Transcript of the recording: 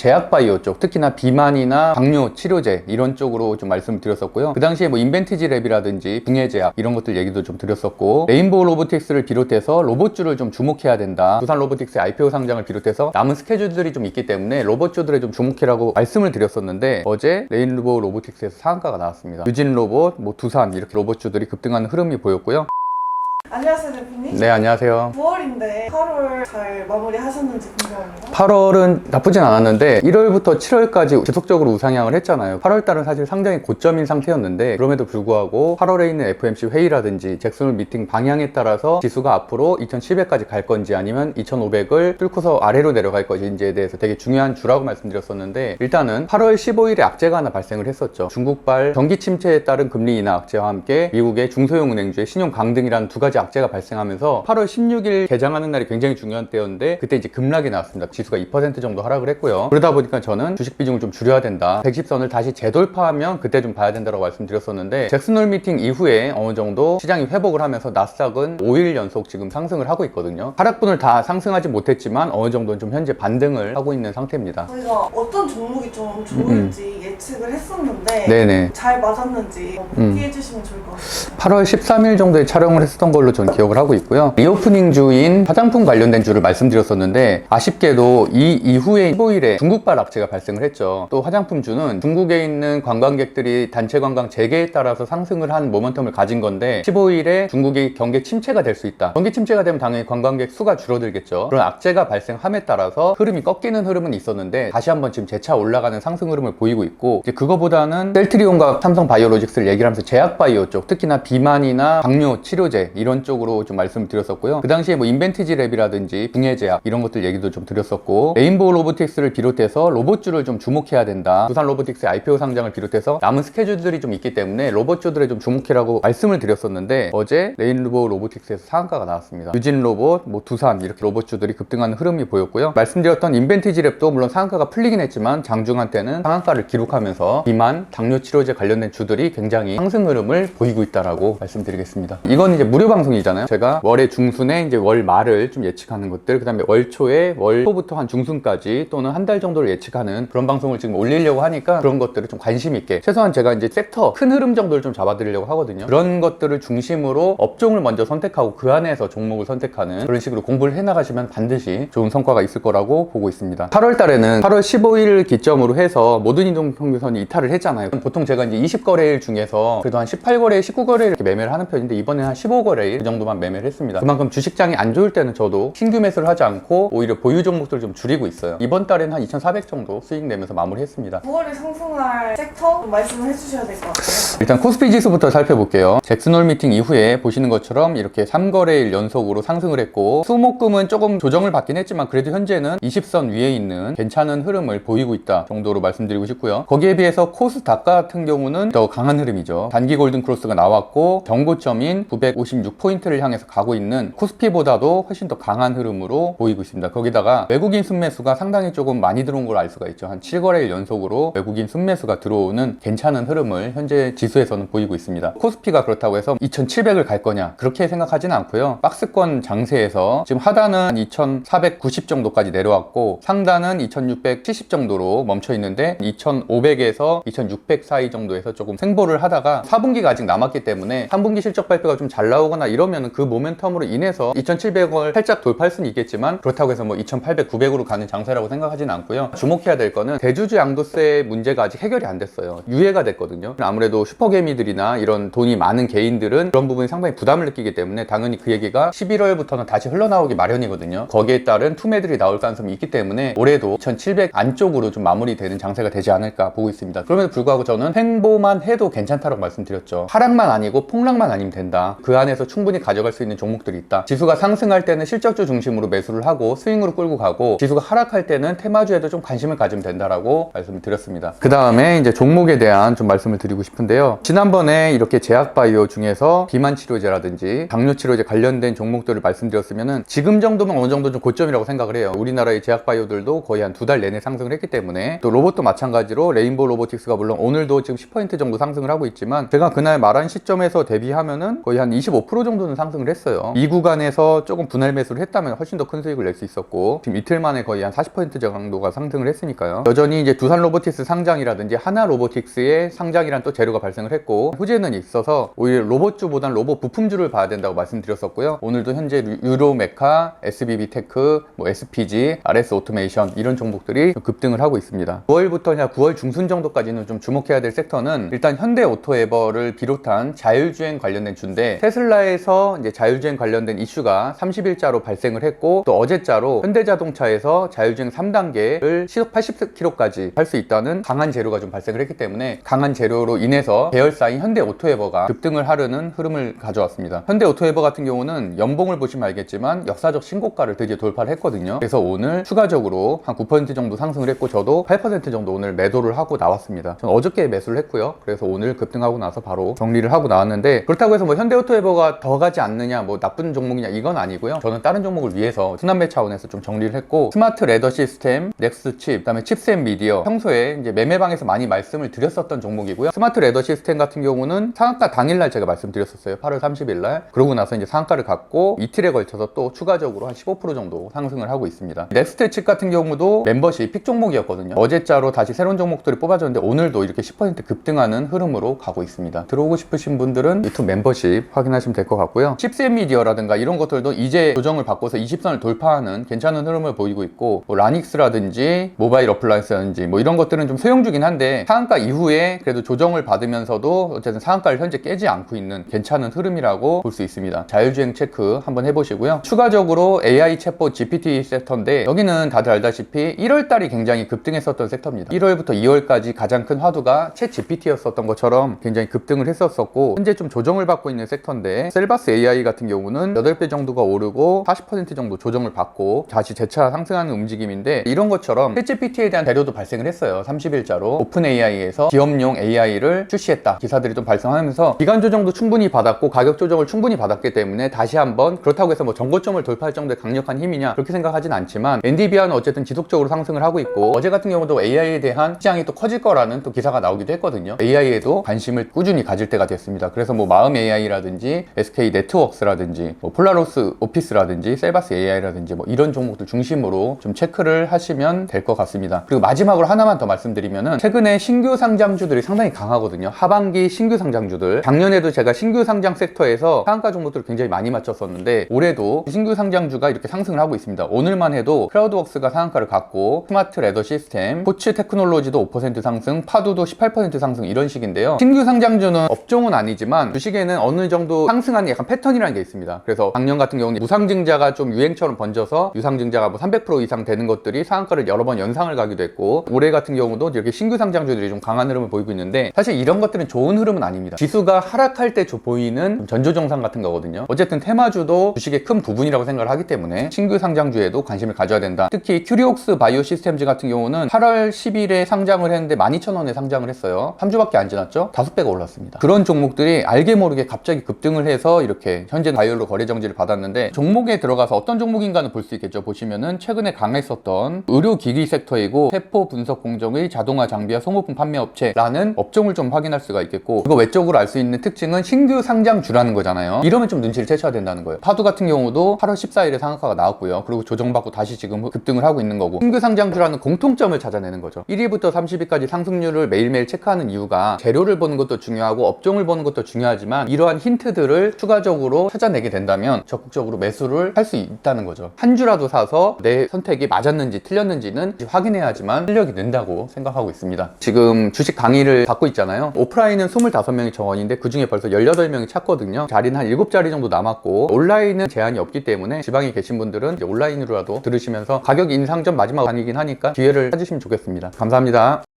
제약바이오 쪽, 특히나 비만이나 당뇨 치료제 이런 쪽으로 좀 말씀을 드렸었고요. 그 당시에 뭐 인벤티지 랩이라든지 붕해제약 이런 것들 얘기도 좀 드렸었고 레인보우 로보틱스를 비롯해서 로봇주를 좀 주목해야 된다. 두산 로보틱스의 IPO 상장을 비롯해서 남은 스케줄들이 좀 있기 때문에 로봇주들에 좀 주목해라고 말씀을 드렸었는데 어제 레인보우 로보틱스에서 상한가가 나왔습니다. 유진 로봇, 뭐 두산 이렇게 로봇주들이 급등하는 흐름이 보였고요. 안녕하세요 대표님. 네, 안녕하세요. 9월인데 8월 잘 마무리하셨는지 궁금합니다. 8월은 나쁘진 않았는데 1월부터 7월까지 지속적으로 우상향을 했잖아요. 8월 달은 사실 상당히 고점인 상태였는데 그럼에도 불구하고 8월에 있는 FOMC 회의라든지 잭슨홀 미팅 방향에 따라서 지수가 앞으로 2700까지 갈 건지 아니면 2500을 뚫고서 아래로 내려갈 것인지에 대해서 되게 중요한 주라고 말씀드렸었는데 일단은 8월 15일에 악재가 하나 발생을 했었죠. 중국발 경기 침체에 따른 금리 인하 악재와 함께 미국의 중소형 은행주의 신용 강등이라는 두 가지 악재가 발생하면서 8월 16일 개장하는 날이 굉장히 중요한 때였는데 그때 이제 급락이 나왔습니다. 지수가 2% 정도 하락을 했고요. 그러다 보니까 저는 주식 비중을 좀 줄여야 된다. 110선을 다시 재돌파하면 그때 좀 봐야 된다고 말씀드렸었는데 잭슨홀 미팅 이후에 어느 정도 시장이 회복을 하면서 나스닥은 5일 연속 지금 상승을 하고 있거든요. 하락분을 다 상승하지 못했지만 어느 정도는 좀 현재 반등을 하고 있는 상태입니다. 저희가 어떤 종목이 좀 좋을지 예측을 했었는데 음, 네네. 잘 맞았는지 음. 복귀해 주시면 좋을 것 같아요. 8월 13일 정도에 촬영을 했었던 걸로 전 기억을 하고 있고요. 리오프닝 주인 화장품 관련된 주를 말씀드렸었는데 아쉽게도 이 이후에 15일에 중국발 악재가 발생을 했죠. 또 화장품 주는 중국에 있는 관광객들이 단체 관광 재개에 따라서 상승을 한 모멘텀을 가진 건데 15일에 중국이 경계 침체가 될 수 있다. 경계 침체가 되면 당연히 관광객 수가 줄어들겠죠. 그런 악재가 발생함에 따라서 흐름이 꺾이는 흐름은 있었는데 다시 한번 지금 재차 올라가는 상승 흐름을 보이고 있고 이제 그거보다는 셀트리온과 삼성 바이오로직스를 얘기를 하면서 제약 바이오 쪽 특히나 비만이나 당뇨 치료제 이런 쪽으로 좀 말씀을 드렸었고요. 그 당시에 뭐 인벤티지 랩이라든지 붕해제약 이런 것들 얘기도 좀 드렸었고 레인보우 로보틱스를 비롯해서 로봇주를 좀 주목해야 된다. 두산 로보틱스의 IPO 상장을 비롯해서 남은 스케줄들이 좀 있기 때문에 로봇주들에 좀 주목해라고 말씀을 드렸었는데 어제 레인보우 로보틱스에서 상한가가 나왔습니다. 유진 로봇, 뭐 두산 이렇게 로봇주들이 급등하는 흐름이 보였고요. 말씀드렸던 인벤티지 랩도 물론 상한가가 풀리긴 했지만 장중한 때는 상한가를 기록하면서 비만, 당뇨 치료제 관련된 주들이 굉장히 상승 흐름을 보이고 있다라고 말씀드리겠습니다. 이건 이제 무료 방송 이잖아요. 제가 월의 중순에 이제 월 말을 좀 예측하는 것들, 그 다음에 월 초에 월 초부터 한 중순까지 또는 한 달 정도를 예측하는 그런 방송을 지금 올리려고 하니까 그런 것들을 좀 관심 있게 최소한 제가 이제 섹터 큰 흐름 정도를 좀 잡아드리려고 하거든요. 그런 것들을 중심으로 업종을 먼저 선택하고 그 안에서 종목을 선택하는 그런 식으로 공부를 해나가시면 반드시 좋은 성과가 있을 거라고 보고 있습니다. 8월 달에는 8월 15일 기점으로 해서 모든 이동평균선이 이탈을 했잖아요. 보통 제가 이제 20거래일 중에서 그래도 한 18거래일, 19거래일 이렇게 매매를 하는 편인데 이번에는 한 15거래일 그 정도만 매매를 했습니다. 그만큼 주식장이 안 좋을 때는 저도 신규 매수를 하지 않고 오히려 보유 종목들을 좀 줄이고 있어요. 이번 달에는 한 2,400 정도 수익 내면서 마무리했습니다. 9월에 상승할 섹터 좀 말씀을 해주셔야 될 것 같아요. 일단 코스피 지수부터 살펴볼게요. 잭슨홀 미팅 이후에 보시는 것처럼 이렇게 3거래일 연속으로 상승을 했고 수목금은 조금 조정을 받긴 했지만 그래도 현재는 20선 위에 있는 괜찮은 흐름을 보이고 있다 정도로 말씀드리고 싶고요. 거기에 비해서 코스닥 같은 경우는 더 강한 흐름이죠. 단기 골든 크로스가 나왔고 정고점인 956포 인트를 향해서 가고 있는 코스피보다도 훨씬 더 강한 흐름으로 보이고 있습니다. 거기다가 외국인 순매수가 상당히 조금 많이 들어온 걸 알 수가 있죠. 한 7거래일 연속으로 외국인 순매수가 들어오는 괜찮은 흐름을 현재 지수에서는 보이고 있습니다. 코스피가 그렇다고 해서 2700을 갈 거냐 그렇게 생각하지는 않고요. 박스권 장세에서 지금 하단은 2490 정도까지 내려왔고 상단은 2670 정도로 멈춰 있는데 2500에서 2600 사이 정도에서 조금 생보를 하다가 4분기가 아직 남았기 때문에 3분기 실적 발표가 좀 잘 나오거나 이러면 그 모멘텀으로 인해서 2700을 살짝 돌파할 수는 있겠지만 그렇다고 해서 뭐 2800, 900으로 가는 장세라고 생각하지는 않고요. 주목해야 될 거는 대주주 양도세 문제가 아직 해결이 안 됐어요. 유예가 됐거든요. 아무래도 슈퍼개미들이나 이런 돈이 많은 개인들은 그런 부분이 상당히 부담을 느끼기 때문에 당연히 그 얘기가 11월부터는 다시 흘러나오기 마련이거든요. 거기에 따른 투매들이 나올 가능성이 있기 때문에 올해도 2700 안쪽으로 좀 마무리되는 장세가 되지 않을까 보고 있습니다. 그럼에도 불구하고 저는 횡보만 해도 괜찮다고 말씀드렸죠. 하락만 아니고 폭락만 아니면 된다. 그 안에서 충분히 가져갈 수 있는 종목들이 있다. 지수가 상승할 때는 실적주 중심으로 매수를 하고 스윙으로 끌고 가고 지수가 하락할 때는 테마주에도 좀 관심을 가지면 된다라고 말씀을 드렸습니다. 그 다음에 이제 종목에 대한 좀 말씀을 드리고 싶은데요. 지난번에 이렇게 제약바이오 중에서 비만 치료제라든지 당뇨 치료제 관련된 종목들을 말씀드렸으면은 지금 정도면 어느 정도 좀 고점이라고 생각을 해요. 우리나라의 제약바이오들도 거의 한 두 달 내내 상승을 했기 때문에 또 로봇도 마찬가지로 레인보우 로보틱스가 물론 오늘도 지금 10% 정도 상승을 하고 있지만 제가 그날 말한 시점에서 대비하면은 거의 한 25% 정도는 상승을 했어요. 이 구간에서 조금 분할 매수를 했다면 훨씬 더 큰 수익을 낼 수 있었고 지금 이틀 만에 거의 한 40% 정도가 상승을 했으니까요. 여전히 이제 두산 로보틱스 상장이라든지 하나 로보틱스의 상장이란 또 재료가 발생을 했고 호재는 있어서 오히려 로봇주보단 로봇 부품주를 봐야 된다고 말씀드렸었고요. 오늘도 현재 유로 메카, SBB 테크, 뭐 SPG, RS 오토메이션 이런 종목들이 좀 급등을 하고 있습니다. 9월부터냐 9월 중순 정도까지는 좀 주목해야 될 섹터는 일단 현대 오토에버를 비롯한 자율주행 관련된 주인데 테슬라 에서 이제 자율주행 관련된 이슈가 30일자로 발생을 했고 또 어제자로 현대자동차에서 자율주행 3단계를 시속 80km까지 할 수 있다는 강한 재료가 좀 발생을 했기 때문에 강한 재료로 인해서 계열사인 현대 오토에버가 급등을 하려는 흐름을 가져왔습니다. 현대 오토에버 같은 경우는 연봉을 보시면 알겠지만 역사적 신고가를 드디어 돌파를 했거든요. 그래서 오늘 추가적으로 한 9% 정도 상승을 했고 저도 8% 정도 오늘 매도를 하고 나왔습니다. 저는 어저께 매수를 했고요. 그래서 오늘 급등하고 나서 바로 정리를 하고 나왔는데 그렇다고 해서 뭐 현대 오토에버가 더 가지 않느냐 뭐 나쁜 종목이냐 이건 아니고요. 저는 다른 종목을 위해서 순환매 차원에서 좀 정리를 했고 스마트 레더 시스템, 넥스 칩, 그다음에 칩셋 미디어 평소에 이제 매매방에서 많이 말씀을 드렸었던 종목이고요. 스마트 레더 시스템 같은 경우는 상한가 당일날 제가 말씀드렸었어요. 8월 30일날. 그러고 나서 이제 상한가를 갖고 이틀에 걸쳐서 또 추가적으로 한 15% 정도 상승을 하고 있습니다. 넥스트 칩 같은 경우도 멤버십 픽 종목이었거든요. 어제자로 다시 새로운 종목들이 뽑아졌는데 오늘도 이렇게 10% 급등하는 흐름으로 가고 있습니다. 들어오고 싶으신 분들은 유튜브 멤버십 확인하시면 될 것 같 고요. 칩셋 미디어라든가 이런 것들도 이제 조정을 바꿔서 20선을 돌파하는 괜찮은 흐름을 보이고 있고 뭐 라닉스라든지 모바일 어플라이언스라든지 뭐 이런 것들은 좀 소형주긴 한데 상한가 이후에 그래도 조정을 받으면서도 어쨌든 상한가를 현재 깨지 않고 있는 괜찮은 흐름이라고 볼 수 있습니다. 자율주행 체크 한번 해보시고요. 추가적으로 AI 챗봇 GPT 섹터인데 여기는 다들 알다시피 1월달이 굉장히 급등했었던 섹터입니다. 1월부터 2월까지 가장 큰 화두가 챗 GPT였었던 것처럼 굉장히 급등을 했었었고 현재 좀 조정을 받고 있는 섹터인데 셀 바스 AI 같은 경우는 8배 정도가 오르고 40% 정도 조정을 받고 다시 재차 상승하는 움직임인데 이런 것처럼 챗 GPT에 대한 대료도 발생을 했어요. 30일자로 오픈 AI에서 기업용 AI를 출시했다. 기사들이 좀 발생하면서 기간 조정도 충분히 받았고 가격 조정을 충분히 받았기 때문에 다시 한번 그렇다고 해서 뭐 정고점을 돌파할 정도의 강력한 힘이냐 그렇게 생각하진 않지만 엔디비아는 어쨌든 지속적으로 상승을 하고 있고 어제 같은 경우도 AI에 대한 시장이 또 커질 거라는 또 기사가 나오기도 했거든요. AI에도 관심을 꾸준히 가질 때가 됐습니다. 그래서 뭐 마음 AI라든지 SK 네트워크스라든지 뭐 폴라로스 오피스라든지 셀바스 AI라든지 뭐 이런 종목들 중심으로 좀 체크를 하시면 될 것 같습니다. 그리고 마지막으로 하나만 더 말씀드리면은 최근에 신규 상장주들이 상당히 강하거든요. 하반기 신규 상장주들 작년에도 제가 신규 상장 섹터에서 상한가 종목들을 굉장히 많이 맞췄었는데 올해도 신규 상장주가 이렇게 상승을 하고 있습니다. 오늘만 해도 크라우드웍스가 상한가를 갖고 스마트 레더 시스템, 포츠 테크놀로지도 5% 상승, 파도도 18% 상승 이런 식인데요. 신규 상장주는 업종은 아니지만 주식에는 어느 정도 상승 약간 패턴이라는 게 있습니다. 그래서 작년 같은 경우는 무상증자가 좀 유행처럼 번져서 유상증자가 뭐 300% 이상 되는 것들이 상한가를 여러 번 연상을 가기도 했고 올해 같은 경우도 이렇게 신규 상장주들이 좀 강한 흐름을 보이고 있는데 사실 이런 것들은 좋은 흐름은 아닙니다. 지수가 하락할 때 조- 보이는 전조정상 같은 거거든요. 어쨌든 테마주도 주식의 큰 부분이라고 생각을 하기 때문에 신규 상장주에도 관심을 가져야 된다. 특히 큐리옥스 바이오 시스템즈 같은 경우는 8월 10일에 상장을 했는데 12,000원에 상장을 했어요. 3주밖에 안 지났죠? 5배가 올랐습니다. 그런 종목들이 알게 모르게 갑자기 급등을 해서 이렇게 현재 다이얼로 거래 정지를 받았는데 종목에 들어가서 어떤 종목인가는 볼 수 있겠죠. 보시면은 최근에 강했었던 의료기기 섹터이고 세포 분석 공정의 자동화 장비와 소모품 판매 업체라는 업종을 좀 확인할 수가 있겠고 그거 외적으로 알 수 있는 특징은 신규 상장주라는 거잖아요. 이러면 좀 눈치를 채셔야 된다는 거예요. 파도 같은 경우도 8월 14일에 상한가가 나왔고요. 그리고 조정받고 다시 지금 급등을 하고 있는 거고 신규 상장주라는 공통점을 찾아내는 거죠. 1위부터 30위까지 상승률을 매일매일 체크하는 이유가 재료를 보는 것도 중요하고 업종을 보는 것도 중요하지만 이러한 힌트들을 추가적으로 찾아내게 된다면 적극적으로 매수를 할 수 있다는 거죠. 한 주라도 사서 내 선택이 맞았는지 틀렸는지는 확인해야지만 실력이 는다고 생각하고 있습니다. 지금 주식 강의를 받고 있잖아요. 오프라인은 25명이 정원인데 그 중에 벌써 18명이 찼거든요. 자리는 한 7자리 정도 남았고 온라인은 제한이 없기 때문에 지방에 계신 분들은 온라인으로라도 들으시면서 가격 인상 전 마지막 강의긴 하니까 기회를 찾으시면 좋겠습니다. 감사합니다.